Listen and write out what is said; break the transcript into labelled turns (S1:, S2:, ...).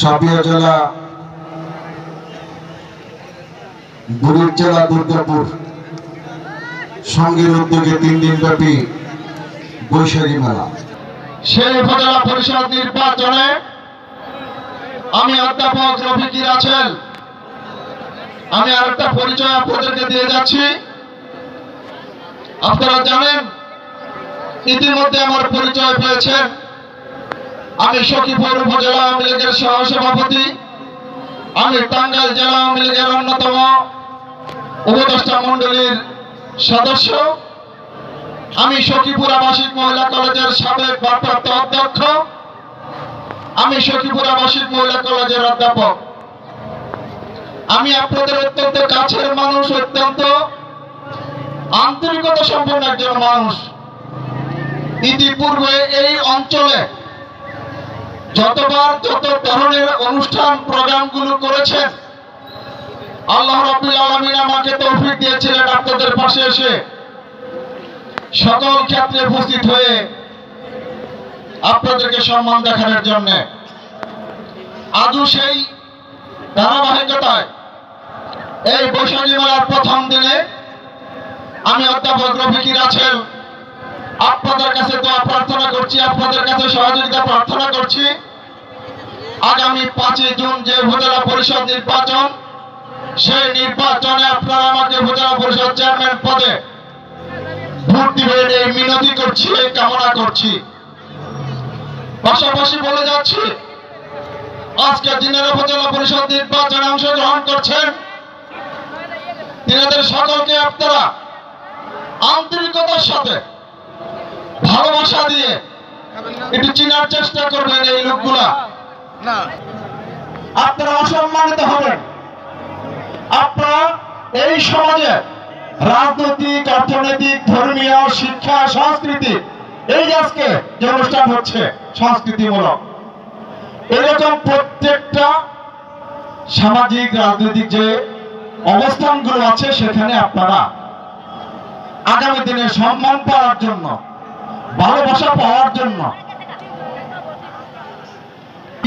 S1: সাপিয়া জেলা বুড়ির জেলা দুর্গাপুর। সঙ্গের উদ্যোগে তিন দিন ব্যাপী বৈশাখী মেলা।
S2: সেই উপজেলা পরিষদ নির্বাচনে আমি অধ্যাপক রফিকির আছেন। আমি আর একটা পরিচয় আপনাদেরকে দিয়ে যাচ্ছি। আপনারা জানেন, ইতিমধ্যে আমার পরিচয় পেয়েছেন আমি সখীপুর উপজেলা আওয়ামী লীগের সহসভাপতি। আমি টাঙ্গাইল জেলা আওয়ামী লীগের অন্যতম উপদেষ্টা মণ্ডলীর সদস্য। আমি সখীপুর আবাসিক মহিলা কলেজের সাবেক ভারপ্রাপ্ত অধ্যক্ষ। আমি সখীপুর আবাসিক মহিলা কলেজের অধ্যাপক। আমি আপনাদের অত্যন্ত কাছের মানুষ, অত্যন্ত আন্তরিকতা সম্পন্ন একজন মানুষ। ইতিপূর্বে এই অঞ্চলে যতবার যত ধরনের অনুষ্ঠান, প্রোগ্রামগুলো করেছেন, আল্লাহ রাব্বুল আলামিন আমাকে তৌফিক দিয়েছিলেন আপনাদের পাশে এসে। সকল ক্ষেত্রে উপস্থিত হয়ে আপনাদেরকে সম্মান দেখানোর জন্য। আজও সেই ধারাবাহিকতায় এই বৈশাখী মেলার প্রথম দিনে আমি অধ্যাপক রফিকির আছেন। আপনাদের কাছে দোয়া প্রার্থনা করছি, আপনাদের কাছে সহযোগিতা প্রার্থনা করছি। আগামী পাঁচই জুন যে উপজেলা পরিষদ নির্বাচন, সেই নির্বাচনে আপনারা আমাকে উপজেলা পরিষদ চেয়ারম্যান পদে ভোট দিবেন এই মিনতি করছি, এই কামনা করছি। পাশাপাশি বলে যাচ্ছি, আজকে দিনের উপজেলা পরিষদ নির্বাচনে অংশগ্রহণ করছেন তিনাদের সকলকে আপনারা আন্তরিকতার সাথে ভালোবাসা দিয়ে একটু চিনার চেষ্টা করবেন এই লোকগুলা। আপনারা অসম্মানিত হবেন। আপনারা এই সমাজে রাজনৈতিক অর্থনৈতিক ধর্মীয় শিক্ষা সংস্কৃতি এই আজকে যে অনুষ্ঠান হচ্ছে সংস্কৃতিমূলক এরকম প্রত্যেকটা সামাজিক রাজনৈতিক যে অবস্থানগুলো আছে সেখানে আপনারা আগামী দিনে সম্মান পাওয়ার জন্য ভালোবাসা পাওয়ার জন্য।